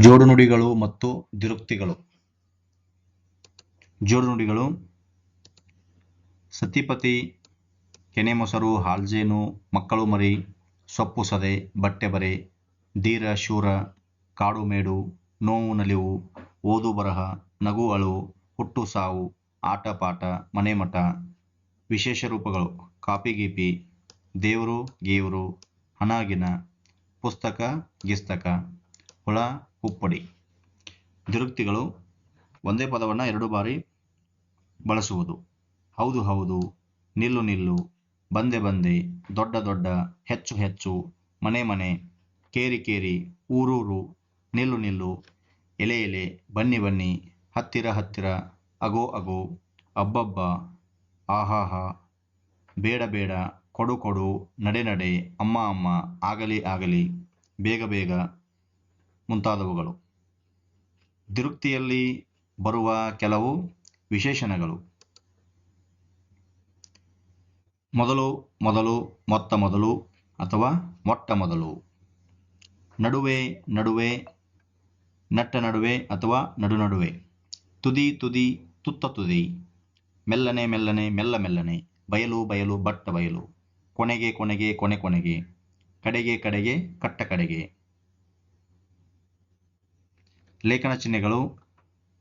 ಜೋಡುನುಡಿಗಳು ಮತ್ತು ದಿರುಕ್ತಿಗಳು ಜೋಡುನುಡಿಗಳು ಸತಿಪತಿ, ಕೆನೆಮೊಸರು, ಹಾಲ್ಜೇನು, ಮಕ್ಕಳು ಮರಿ, ಸೊಪ್ಪು ಸದೆ, ಬಟ್ಟೆ ಬರೆ, ಧೀರ, ಶೂರ, ಕಾಡು ಮೇಡು, ನೋವು ನಲಿವು, ಓದು ಬರಹ, ನಗು ಅಳು, ಹುಟ್ಟು ಸಾವು, ಆಟ ಪಾಠ, ಮನೆ ಮಠ, ವಿಶೇಷ ರೂಪಗಳು, ಕಾಪಿ ಗೀಪಿ, ದೇವರು, ಗೀವರು ಹಣಗಿನ ಪುಸ್ತಕ, ಗಿಸ್ತಕ, ಹುಳ ಹುಪ್ಪಡಿ ದುರುಕ್ತಿಗಳು ಒಂದೇ ಪದವನ್ನು ಎರಡು ಬಾರಿ ಬಳಸುವುದು. ಹೌದು ಹೌದು, ನಿಲ್ಲು ನಿಲ್ಲು, ಬಂದೆ ಬಂದೆ, ದೊಡ್ಡ ದೊಡ್ಡ, ಹೆಚ್ಚು ಹೆಚ್ಚು, ಮನೆ ಮನೆ, ಕೇರಿ ಕೇರಿ, ಊರೂರು, ನಿಲ್ಲು ನಿಲ್ಲು, ಎಲೆ ಎಲೆ, ಬನ್ನಿ ಬನ್ನಿ, ಹತ್ತಿರ ಹತ್ತಿರ, ಅಗೋ ಅಗೋ, ಅಬ್ಬಬ್ಬ, ಆಹಾಹಾ, ಬೇಡ ಬೇಡ, ಕೊಡು ಕೊಡು, ನಡೆ ನಡೆ, ಅಮ್ಮ ಅಮ್ಮ, ಆಗಲಿ ಆಗಲಿ, ಬೇಗ ಬೇಗ ಮುಂತಾದವುಗಳು. ದಿರುಕ್ತಿಯಲ್ಲಿ ಬರುವ ಕೆಲವು ವಿಶೇಷಣಗಳು. ಮೊದಲು ಮೊದಲು, ಮೊತ್ತ ಮೊದಲು ಅಥವಾ ಮೊಟ್ಟ ಮೊದಲು. ನಡುವೆ ನಡುವೆ, ನಟ್ಟ ನಡುವೆ ಅಥವಾ ನಡು ನಡುವೆ. ತುದಿ ತುದಿ, ತುತ್ತ ತುದಿ. ಮೆಲ್ಲನೆ ಮೆಲ್ಲನೆ, ಮೆಲ್ಲ ಮೆಲ್ಲನೆ. ಬಯಲು ಬಯಲು, ಬಟ್ಟ ಬಯಲು. ಕೊನೆಗೆ ಕೊನೆಗೆ, ಕೊನೆ ಕೊನೆಗೆ. ಕಡೆಗೆ ಕಡೆಗೆ, ಕಟ್ಟ ಕಡೆಗೆ. ಲೇಖನ ಚಿಹ್ನೆಗಳು.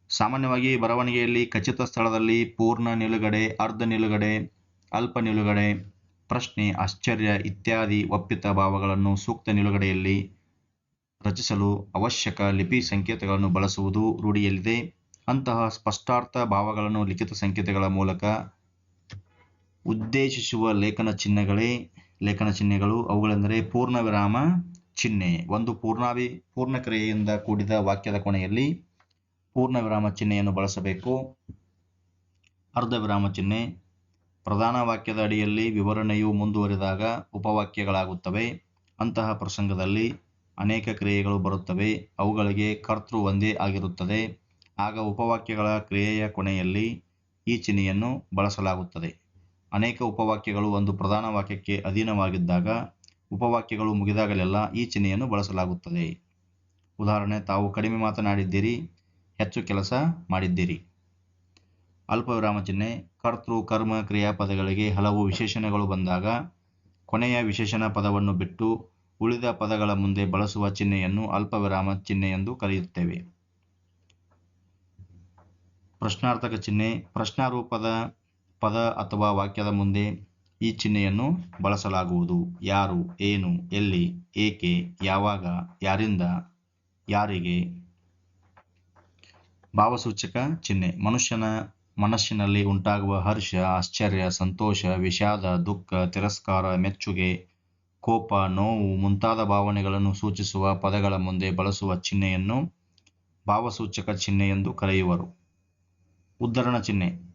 ಸಾಮಾನ್ಯವಾಗಿ ಬರವಣಿಗೆಯಲ್ಲಿ ಖಚಿತ ಸ್ಥಳದಲ್ಲಿ ಪೂರ್ಣ ನಿಲುಗಡೆ, ಅರ್ಧ ನಿಲುಗಡೆ, ಅಲ್ಪ ನಿಲುಗಡೆ, ಪ್ರಶ್ನೆ, ಆಶ್ಚರ್ಯ ಇತ್ಯಾದಿ ಒಪ್ಪಿತ ಭಾವಗಳನ್ನು ಸೂಕ್ತ ನಿಲುಗಡೆಯಲ್ಲಿ ರಚಿಸಲು ಅವಶ್ಯಕ ಲಿಪಿ ಸಂಕೇತಗಳನ್ನು ಬಳಸುವುದು ರೂಢಿಯಲ್ಲಿದೆ. ಅಂತಹ ಸ್ಪಷ್ಟಾರ್ಥ ಭಾವಗಳನ್ನು ಲಿಖಿತ ಸಂಕೇತಗಳ ಮೂಲಕ ಉದ್ದೇಶಿಸುವ ಲೇಖನ ಚಿಹ್ನೆಗಳೇ ಲೇಖನ ಚಿಹ್ನೆಗಳು. ಅವುಗಳೆಂದರೆ ಪೂರ್ಣ ವಿರಾಮ ಚಿಹ್ನೆ. ಒಂದು ಪೂರ್ಣಾವಿ ಪೂರ್ಣ ಕ್ರಿಯೆಯಿಂದ ಕೂಡಿದ ವಾಕ್ಯದ ಕೊನೆಯಲ್ಲಿ ಪೂರ್ಣ ವಿರಾಮ ಚಿಹ್ನೆಯನ್ನು ಬಳಸಬೇಕು. ಅರ್ಧ ವಿರಾಮ ಚಿಹ್ನೆ. ಪ್ರಧಾನ ವಾಕ್ಯದ ಅಡಿಯಲ್ಲಿ ವಿವರಣೆಯು ಮುಂದುವರಿದಾಗ ಉಪವಾಕ್ಯಗಳಾಗುತ್ತವೆ. ಅಂತಹ ಪ್ರಸಂಗದಲ್ಲಿ ಅನೇಕ ಕ್ರಿಯೆಗಳು ಬರುತ್ತವೆ. ಅವುಗಳಿಗೆ ಕರ್ತೃ ಒಂದೇ ಆಗಿರುತ್ತದೆ. ಆಗ ಉಪವಾಕ್ಯಗಳ ಕ್ರಿಯೆಯ ಕೊನೆಯಲ್ಲಿ ಈ ಚಿಹ್ನೆಯನ್ನು ಬಳಸಲಾಗುತ್ತದೆ. ಅನೇಕ ಉಪವಾಕ್ಯಗಳು ಒಂದು ಪ್ರಧಾನ ವಾಕ್ಯಕ್ಕೆ ಅಧೀನವಾಗಿದ್ದಾಗ ಉಪವಾಕ್ಯಗಳು ಮುಗಿದಾಗಲೆಲ್ಲ ಈ ಚಿಹ್ನೆಯನ್ನು ಬಳಸಲಾಗುತ್ತದೆ. ಉದಾಹರಣೆ, ತಾವು ಕಡಿಮೆ ಮಾತನಾಡಿದ್ದೀರಿ, ಹೆಚ್ಚು ಕೆಲಸ ಮಾಡಿದ್ದೀರಿ. ಅಲ್ಪವಿರಾಮ ಚಿಹ್ನೆ, ಕರ್ತೃ, ಕರ್ಮ ಕ್ರಿಯಾಪದಗಳಿಗೆ ಹಲವು ವಿಶೇಷಣಗಳು ಬಂದಾಗ, ಕೊನೆಯ ವಿಶೇಷಣ ಪದವನ್ನು ಬಿಟ್ಟು ಉಳಿದ ಪದಗಳ ಮುಂದೆ ಬಳಸುವ ಚಿಹ್ನೆಯನ್ನು ಅಲ್ಪವಿರಾಮ ಚಿಹ್ನೆ ಎಂದು ಕರೆಯುತ್ತೇವೆ. ಪ್ರಶ್ನಾರ್ಥಕ ಚಿಹ್ನೆ, ಪ್ರಶ್ನಾರೂಪದ ಪದ ಅಥವಾ ವಾಕ್ಯದ ಮುಂದೆ ಈ ಚಿಹ್ನೆಯನ್ನು ಬಳಸಲಾಗುವುದು. ಯಾರು, ಏನು, ಎಲ್ಲಿ, ಏಕೆ, ಯಾವಾಗ, ಯಾರಿಂದ, ಯಾರಿಗೆ? ಭಾವಸೂಚಕ ಚಿಹ್ನೆ. ಮನುಷ್ಯನ ಮನಸ್ಸಿನಲ್ಲಿ ಉಂಟಾಗುವ ಹರ್ಷ, ಆಶ್ಚರ್ಯ, ಸಂತೋಷ, ವಿಷಾದ, ದುಃಖ, ತಿರಸ್ಕಾರ, ಮೆಚ್ಚುಗೆ, ಕೋಪ, ನೋವು ಮುಂತಾದ ಭಾವನೆಗಳನ್ನು ಸೂಚಿಸುವ ಪದಗಳ ಮುಂದೆ ಬಳಸುವ ಚಿಹ್ನೆಯನ್ನು ಭಾವಸೂಚಕ ಚಿಹ್ನೆ ಎಂದು ಕರೆಯುವರು. ಉದ್ಧರಣ ಚಿಹ್ನೆ.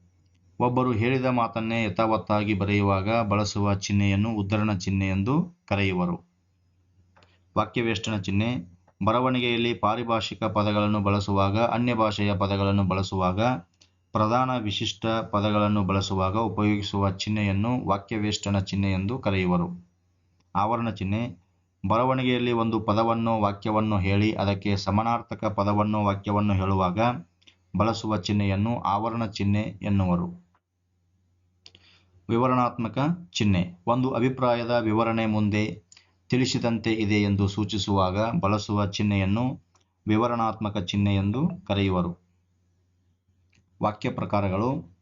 ಒಬ್ಬರು ಹೇಳಿದ ಮಾತನ್ನೇ ಯಥಾವತ್ತಾಗಿ ಬರೆಯುವಾಗ ಬಳಸುವ ಚಿಹ್ನೆಯನ್ನು ಉದ್ಧರಣ ಚಿಹ್ನೆ ಎಂದು ಕರೆಯುವರು. ವಾಕ್ಯವೇಷ್ಟನ ಚಿಹ್ನೆ. ಬರವಣಿಗೆಯಲ್ಲಿ ಪಾರಿಭಾಷಿಕ ಪದಗಳನ್ನು ಬಳಸುವಾಗ, ಅನ್ಯ ಭಾಷೆಯ ಪದಗಳನ್ನು ಬಳಸುವಾಗ, ಪ್ರಧಾನ ವಿಶಿಷ್ಟ ಪದಗಳನ್ನು ಬಳಸುವಾಗ ಉಪಯೋಗಿಸುವ ಚಿಹ್ನೆಯನ್ನು ವಾಕ್ಯವೇಷ್ಟನ ಚಿಹ್ನೆ ಎಂದು ಕರೆಯುವರು. ಆವರಣ ಚಿಹ್ನೆ. ಬರವಣಿಗೆಯಲ್ಲಿ ಒಂದು ಪದವನ್ನು ವಾಕ್ಯವನ್ನು ಹೇಳಿ ಅದಕ್ಕೆ ಸಮಾನಾರ್ಥಕ ಪದವನ್ನು ವಾಕ್ಯವನ್ನು ಹೇಳುವಾಗ ಬಳಸುವ ಚಿಹ್ನೆಯನ್ನು ಆವರಣ ಚಿಹ್ನೆ ಎನ್ನುವರು. ವಿವರಣಾತ್ಮಕ ಚಿಹ್ನೆ. ಒಂದು ಅಭಿಪ್ರಾಯದ ವಿವರಣೆ ಮುಂದೆ ತಿಳಿಸಿದಂತೆ ಇದೆ ಎಂದು ಸೂಚಿಸುವಾಗ ಬಳಸುವ ಚಿಹ್ನೆಯನ್ನು ವಿವರಣಾತ್ಮಕ ಚಿಹ್ನೆ ಎಂದು ಕರೆಯುವರು. ವಾಕ್ಯ ಪ್ರಕಾರಗಳು.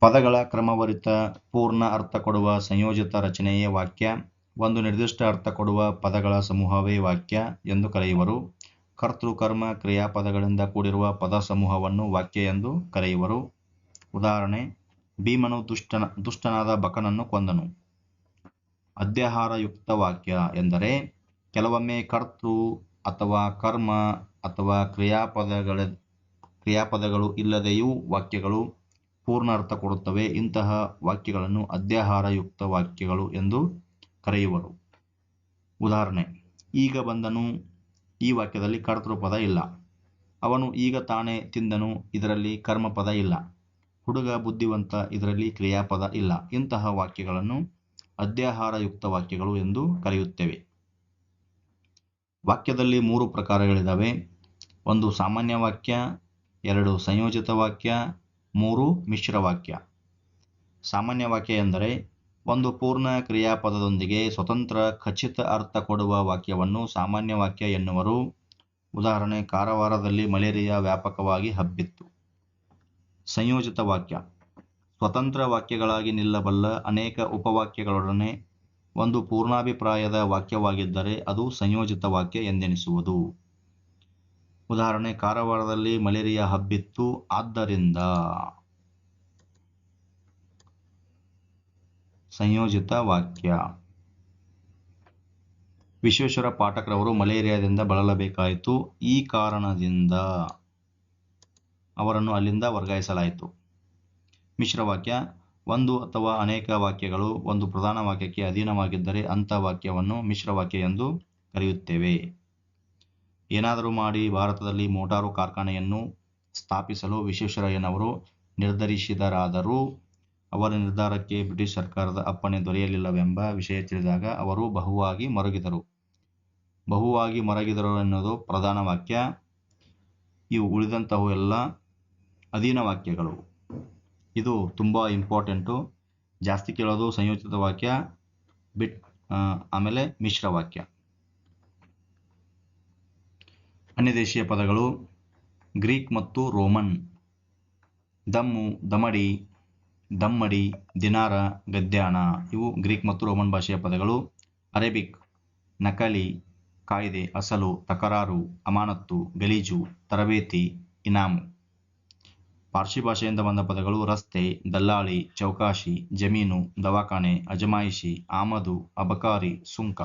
ಪದಗಳ ಕ್ರಮವರಿತ ಪೂರ್ಣ ಅರ್ಥ ಕೊಡುವ ಸಂಯೋಜಿತ ರಚನೆಯೇ ವಾಕ್ಯ. ಒಂದು ನಿರ್ದಿಷ್ಟ ಅರ್ಥ ಕೊಡುವ ಪದಗಳ ಸಮೂಹವೇ ವಾಕ್ಯ ಎಂದು ಕರೆಯುವರು. ಕರ್ತೃಕರ್ಮ ಕ್ರಿಯಾಪದಗಳಿಂದ ಕೂಡಿರುವ ಪದ ಸಮೂಹವನ್ನು ವಾಕ್ಯ ಎಂದು ಕರೆಯುವರು. ಉದಾಹರಣೆ. ಭೀಮನು ದುಷ್ಟನ, ದುಷ್ಟನಾದ ಬಕನನ್ನು ಕೊಂದನು. ಅಧ್ಯಾಹಾರಯುಕ್ತ ವಾಕ್ಯ ಎಂದರೆ, ಕೆಲವೊಮ್ಮೆ ಕರ್ತೃ ಅಥವಾ ಕರ್ಮ ಅಥವಾ ಕ್ರಿಯಾಪದಗಳ, ಕ್ರಿಯಾಪದಗಳು ಇಲ್ಲದೆಯೂ ವಾಕ್ಯಗಳು ಪೂರ್ಣ ಅರ್ಥ ಕೊಡುತ್ತವೆ. ಇಂತಹ ವಾಕ್ಯಗಳನ್ನು ಅಧ್ಯಾಹಾರಯುಕ್ತ ವಾಕ್ಯಗಳು ಎಂದು ಕರೆಯುವರು. ಉದಾಹರಣೆ, ಈಗ ಬಂದನು, ಈ ವಾಕ್ಯದಲ್ಲಿ ಕರ್ತೃಪದ ಇಲ್ಲ. ಅವನು ಈಗ ತಾನೇ ತಿಂದನು, ಇದರಲ್ಲಿ ಕರ್ಮಪದ ಇಲ್ಲ. ಹುಡುಗ ಬುದ್ಧಿವಂತ ಇದರಲ್ಲಿ ಕ್ರಿಯಾಪದ ಇಲ್ಲ. ಇಂತಹ ವಾಕ್ಯಗಳನ್ನು ಅಧ್ಯಾಹಾರಯುಕ್ತ ವಾಕ್ಯಗಳು ಎಂದು ಕರೆಯುತ್ತೇವೆ. ವಾಕ್ಯದಲ್ಲಿ ಮೂರು ಪ್ರಕಾರಗಳಿದ್ದಾವೆ ಒಂದು ಸಾಮಾನ್ಯ ವಾಕ್ಯ, ಎರಡು ಸಂಯೋಜಿತ ವಾಕ್ಯ, ಮೂರು ಮಿಶ್ರ ವಾಕ್ಯ. ಸಾಮಾನ್ಯ ವಾಕ್ಯ ಎಂದರೆ ಒಂದು ಪೂರ್ಣ ಕ್ರಿಯಾಪದದೊಂದಿಗೆ ಸ್ವತಂತ್ರ, ಖಚಿತ ಅರ್ಥ ಕೊಡುವ ವಾಕ್ಯವನ್ನು ಸಾಮಾನ್ಯ ವಾಕ್ಯ ಎನ್ನುವರು. ಉದಾಹರಣೆ, ಕಾರವಾರದಲ್ಲಿ ಮಲೇರಿಯಾ ವ್ಯಾಪಕವಾಗಿ ಹಬ್ಬಿತ್ತು. ಸಂಯೋಜಿತ ವಾಕ್ಯ. ಸ್ವತಂತ್ರ ವಾಕ್ಯಗಳಾಗಿ ನಿಲ್ಲಬಲ್ಲ ಅನೇಕ ಉಪವಾಕ್ಯಗಳೊಡನೆ ಒಂದು ಪೂರ್ಣಾಭಿಪ್ರಾಯದ ವಾಕ್ಯವಾಗಿದ್ದರೆ ಅದು ಸಂಯೋಜಿತ ವಾಕ್ಯ ಎಂದೆನಿಸುವುದು. ಉದಾಹರಣೆ, ಕಾರವಾರದಲ್ಲಿ ಮಲೇರಿಯಾ ಹಬ್ಬಿತ್ತು, ಆದ್ದರಿಂದ ಸಂಯೋಜಿತ ವಾಕ್ಯ. ವಿಶ್ವೇಶ್ವರ ಪಾಠಕರವರು ಮಲೇರಿಯಾದಿಂದ ಬಳಲಬೇಕಾಯಿತು. ಈ ಕಾರಣದಿಂದ ಅವರನ್ನು ಅಲ್ಲಿಂದ ವರ್ಗಾಯಿಸಲಾಯಿತು. ಮಿಶ್ರವಾಕ್ಯ, ಒಂದು ಅಥವಾ ಅನೇಕ ವಾಕ್ಯಗಳು ಒಂದು ಪ್ರಧಾನ ವಾಕ್ಯಕ್ಕೆ ಅಧೀನವಾಗಿದ್ದರೆ ಅಂಥ ವಾಕ್ಯವನ್ನು ಮಿಶ್ರವಾಕ್ಯ ಎಂದು ಕರೆಯುತ್ತೇವೆ. ಏನಾದರೂ ಮಾಡಿ ಭಾರತದಲ್ಲಿ ಮೋಟಾರು ಕಾರ್ಖಾನೆಯನ್ನು ಸ್ಥಾಪಿಸಲು ವಿಶ್ವೇಶ್ವರಯ್ಯನವರು ನಿರ್ಧರಿಸಿದರಾದರೂ ಅವರ ನಿರ್ಧಾರಕ್ಕೆ ಬ್ರಿಟಿಷ್ ಸರ್ಕಾರದ ಅಪ್ಪಣೆ ದೊರೆಯಲಿಲ್ಲವೆಂಬ ವಿಷಯ ತಿಳಿದಾಗ ಅವರು ಬಹುವಾಗಿ ಮರುಗಿದರು. ಬಹುವಾಗಿ ಮರಗಿದರು ಎನ್ನುವುದು ಪ್ರಧಾನ ವಾಕ್ಯ. ಇವು ಉಳಿದಂತಹ ಎಲ್ಲ ಅಧೀನ ವಾಕ್ಯಗಳು. ಇದು ತುಂಬ ಇಂಪಾರ್ಟೆಂಟು ಜಾಸ್ತಿ ಕೇಳೋದು ಸಂಯೋಜಿತ ವಾಕ್ಯ, ಬಿಟ್ ಆಮೇಲೆ ಮಿಶ್ರ ವಾಕ್ಯ. ಅನ್ಯದೇಶೀಯ ಪದಗಳು, ಗ್ರೀಕ್ ಮತ್ತು ರೋಮನ್. ದಮ್ಮು ದಮಡಿ, ದಮ್ಮಡಿ, ದಿನಾರ, ಗದ್ಯಾಣ. ಇವು ಗ್ರೀಕ್ ಮತ್ತು ರೋಮನ್ ಭಾಷೆಯ ಪದಗಳು. ಅರೇಬಿಕ್, ನಕಲಿ, ಕಾಯ್ದೆ, ಅಸಲು, ತಕರಾರು, ಅಮಾನತ್ತು, ಗಲೀಜು, ತರಬೇತಿ, ಇನಾಮು. ಪಾರ್ಸಿ ಭಾಷೆಯಿಂದ ಬಂದ ಪದಗಳು ರಸ್ತೆ, ದಲ್ಲಾಳಿ, ಚೌಕಾಶಿ, ಜಮೀನು, ದವಾಖಾನೆ, ಅಜಮಾಯಿಷಿ, ಆಮದು, ಅಬಕಾರಿ, ಸುಂಕ.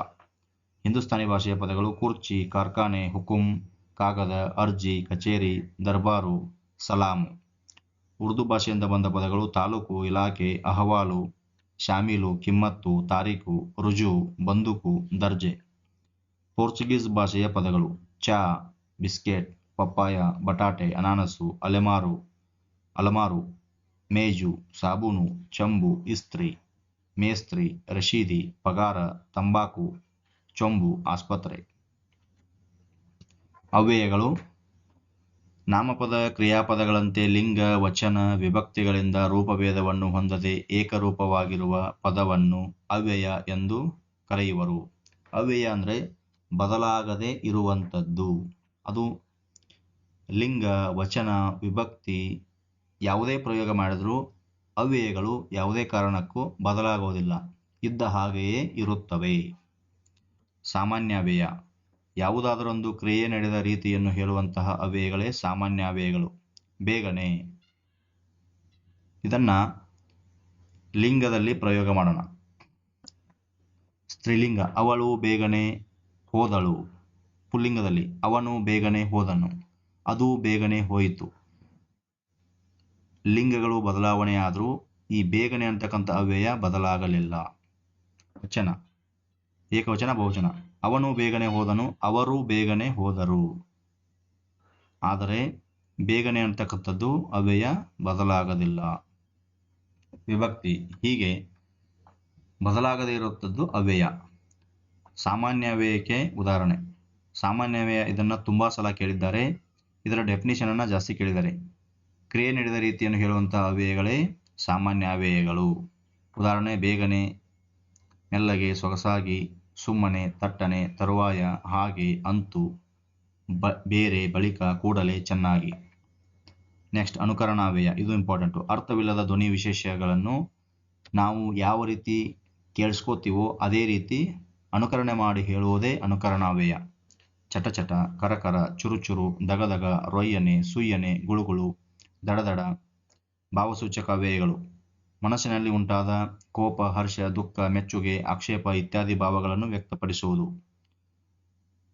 ಹಿಂದೂಸ್ತಾನಿ ಭಾಷೆಯ ಪದಗಳು ಕುರ್ಚಿ, ಕಾರ್ಖಾನೆ, ಹುಕುಂ, ಕಾಗದ, ಅರ್ಜಿ, ಕಚೇರಿ, ದರ್ಬಾರು ಸಲಾಮು ಉರ್ದು ಭಾಷೆಯಿಂದ ಬಂದ ಪದಗಳು ತಾಲೂಕು, ಇಲಾಖೆ, ಅಹವಾಲು, ಶಾಮೀಲು, ಕಿಮ್ಮತ್ತು, ತಾರೀಕು, ರುಜು, ಬಂದೂಕು, ದರ್ಜೆ. ಪೋರ್ಚುಗೀಸ್ ಭಾಷೆಯ ಪದಗಳು ಚಾ, ಬಿಸ್ಕೆಟ್, ಪಪ್ಪಾಯ, ಬಟಾಟೆ, ಅನಾನಸು, ಅಲೆಮಾರು ಅಲಮಾರು, ಮೇಜು, ಸಾಬೂನು, ಚಂಬು, ಇಸ್ತ್ರಿ, ಮೇಸ್ತ್ರಿ, ರಶೀದಿ, ಪಗಾರ, ತಂಬಾಕು, ಚೊಂಬು, ಆಸ್ಪತ್ರೆ. ಅವ್ಯಯಗಳು. ನಾಮಪದ, ಕ್ರಿಯಾಪದಗಳಂತೆ ಲಿಂಗ, ವಚನ, ವಿಭಕ್ತಿಗಳಿಂದ ರೂಪಭೇದವನ್ನು ಹೊಂದದೆ ಏಕರೂಪವಾಗಿರುವ ಪದವನ್ನು ಅವ್ಯಯ ಎಂದು ಕರೆಯುವರು. ಅವ್ಯಯ ಅಂದರೆ ಬದಲಾಗದೆ ಇರುವಂಥದ್ದು. ಅದು ಲಿಂಗ, ವಚನ, ವಿಭಕ್ತಿ ಯಾವುದೇ ಪ್ರಯೋಗ ಮಾಡಿದರೂ ಅವ್ಯಯಗಳು ಯಾವುದೇ ಕಾರಣಕ್ಕೂ ಬದಲಾಗುವುದಿಲ್ಲ ಇದ್ದ ಹಾಗೆಯೇ ಇರುತ್ತವೆ. ಸಾಮಾನ್ಯ ವ್ಯಯ ಯಾವುದಾದರೊಂದು ಕ್ರಿಯೆ ನಡೆದ ರೀತಿಯನ್ನು ಹೇಳುವಂತಹ ಅವ್ಯಯಗಳೇ ಸಾಮಾನ್ಯ ವ್ಯಯಗಳು ಬೇಗನೆ. ಇದನ್ನ ಲಿಂಗದಲ್ಲಿ ಪ್ರಯೋಗ ಮಾಡೋಣ. ಸ್ತ್ರೀಲಿಂಗ. ಅವಳು ಬೇಗನೆ ಹೋದಳು. ಪುಲ್ಲಿಂಗದಲ್ಲಿ ಅವನು ಬೇಗನೆ ಹೋದನು. ಅದು ಬೇಗನೆ ಹೋಯಿತು. ಲಿಂಗಗಳು ಬದಲಾವಣೆಯಾದರೂ ಈ ಬೇಗನೆ ಅಂತಕ್ಕಂಥ ಅವ್ಯಯ ಬದಲಾಗಲಿಲ್ಲ. ವಚನ. ಏಕವಚನ, ಬಹುವಚನ. ಅವನು ಬೇಗನೆ ಹೋದನು, ಅವರು ಬೇಗನೆ ಹೋದರು. ಆದರೆ ಬೇಗನೆ ಅಂತಕ್ಕಂಥದ್ದು ಅವ್ಯಯ ಬದಲಾಗದಿಲ್ಲ. ವಿಭಕ್ತಿ. ಹೀಗೆ ಬದಲಾಗದೇ ಇರುವಂಥದ್ದು ಅವ್ಯಯ. ಸಾಮಾನ್ಯ ವ್ಯಯಕ್ಕೆ ಉದಾಹರಣೆ. ಸಾಮಾನ್ಯ ಅವ್ಯಯ ಇದನ್ನು ತುಂಬ ಸಲ ಕೇಳಿದ್ದಾರೆ. ಇದರ ಡೆಫಿನಿಷನನ್ನು ಜಾಸ್ತಿ ಕೇಳಿದ್ದಾರೆ. ಕ್ರಿಯೆ ನೀಡಿದ ರೀತಿಯನ್ನು ಹೇಳುವಂತಹ ಅವ್ಯಯಗಳೇ ಸಾಮಾನ್ಯ ಅವ್ಯಯಗಳು. ಉದಾಹರಣೆ, ಬೇಗನೆ ಮೆಲ್ಲಗೆ ಸೊಗಸಾಗಿ, ಸುಮ್ಮನೆ, ತಟ್ಟನೆ, ತರುವಾಯ, ಹಾಗೆ, ಅಂತು, ಬ, ಬೇರೆ, ಬಳಿಕ, ಕೂಡಲೇ, ಚೆನ್ನಾಗಿ. ನೆಕ್ಸ್ಟ್ ಅನುಕರಣಾವ್ಯಯ ಇದು ಇಂಪಾರ್ಟೆಂಟು. ಅರ್ಥವಿಲ್ಲದ ಧ್ವನಿ ವಿಶೇಷಗಳನ್ನು ನಾವು ಯಾವ ರೀತಿ ಕೇಳಿಸ್ಕೋತೀವೋ ಅದೇ ರೀತಿ ಅನುಕರಣೆ ಮಾಡಿ ಹೇಳುವುದೇ ಅನುಕರಣಾವ್ಯಯ ಚಟಚಟ, ಕರಕರ, ಚುರುಚುರು, ದಗದಗ, ರೊಯ್ಯನೆ, ಸುಯ್ಯನೆ, ಗುಳುಗುಳು ದಡದಡ ಭಾವಸೂಚಕ ವ್ಯಯಗಳು. ಮನಸ್ಸಿನಲ್ಲಿ ಉಂಟಾದ ಕೋಪ, ಹರ್ಷ, ದುಃಖ, ಮೆಚ್ಚುಗೆ, ಆಕ್ಷೇಪ ಇತ್ಯಾದಿ ಭಾವಗಳನ್ನು ವ್ಯಕ್ತಪಡಿಸುವುದು.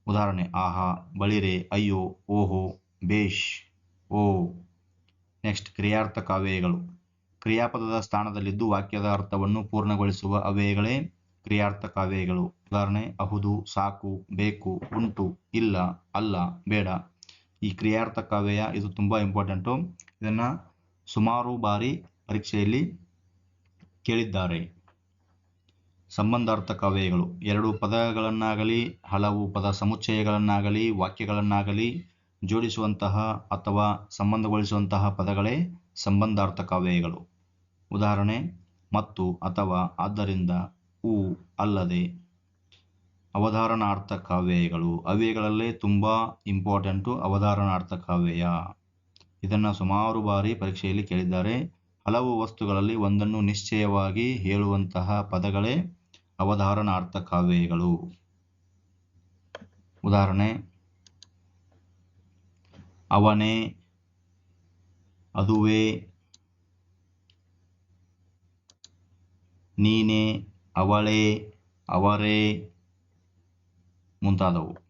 ಉದಾಹರಣೆ, ಆಹಾ, ಬಳಿರೆ, ಅಯ್ಯೋ, ಓಹೋ, ಬೇಷ್, ಓ. ನೆಕ್ಸ್ಟ್, ಕ್ರಿಯಾರ್ಥಕ ಅವ್ಯಯಗಳು. ಕ್ರಿಯಾಪದದ ಸ್ಥಾನದಲ್ಲಿದ್ದು ವಾಕ್ಯದ ಅರ್ಥವನ್ನು ಪೂರ್ಣಗೊಳಿಸುವ ಅವ್ಯಯಗಳೇ ಕ್ರಿಯಾರ್ಥಕ ಅವ್ಯಯಗಳು. ಉದಾಹರಣೆ, ಅಹುದು, ಸಾಕು, ಬೇಕು, ಉಂಟು, ಇಲ್ಲ, ಅಲ್ಲ, ಬೇಡ. ಈ ಕ್ರಿಯಾರ್ಥಕ ಅವ್ಯಯ ಇದು ತುಂಬ ಇಂಪಾರ್ಟೆಂಟು ಇದನ್ನು ಸುಮಾರು ಬಾರಿ ಪರೀಕ್ಷೆಯಲ್ಲಿ ಕೇಳಿದ್ದಾರೆ. ಸಂಬಂಧಾರ್ಥಕ ವ್ಯಯಗಳು ಎರಡು ಪದಗಳನ್ನಾಗಲಿ, ಹಲವು ಪದ ಸಮುಚ್ಚಯಗಳನ್ನಾಗಲಿ, ವಾಕ್ಯಗಳನ್ನಾಗಲಿ ಜೋಡಿಸುವಂತಹ ಅಥವಾ ಸಂಬಂಧಗೊಳಿಸುವಂತಹ ಪದಗಳೇ ಸಂಬಂಧಾರ್ಥಕ ವ್ಯಯಗಳು ಉದಾಹರಣೆ, ಮತ್ತು ಅಥವಾ, ಆದ್ದರಿಂದ ಹೂ ಅಲ್ಲದೆ ಅವಧಾರಣಾರ್ಥಕ ಕಾವ್ಯಗಳು. ಅವ್ಯಯಗಳಲ್ಲೇ ತುಂಬ ಇಂಪಾರ್ಟೆಂಟು ಅವಧಾರಣಾರ್ಥ ಕಾವ್ಯ. ಇದನ್ನು ಸುಮಾರು ಬಾರಿ ಪರೀಕ್ಷೆಯಲ್ಲಿ ಕೇಳಿದ್ದಾರೆ. ಹಲವು ವಸ್ತುಗಳಲ್ಲಿ ಒಂದನ್ನು ನಿಶ್ಚಯವಾಗಿ ಹೇಳುವಂತಹ ಪದಗಳೇ ಅವಧಾರಣಾರ್ಥ ಕಾವ್ಯಗಳು. ಉದಾಹರಣೆ, ಅವನೇ, ಅದುವೇ, ನೀನೇ, ಅವಳೇ, ಅವರೇ montado.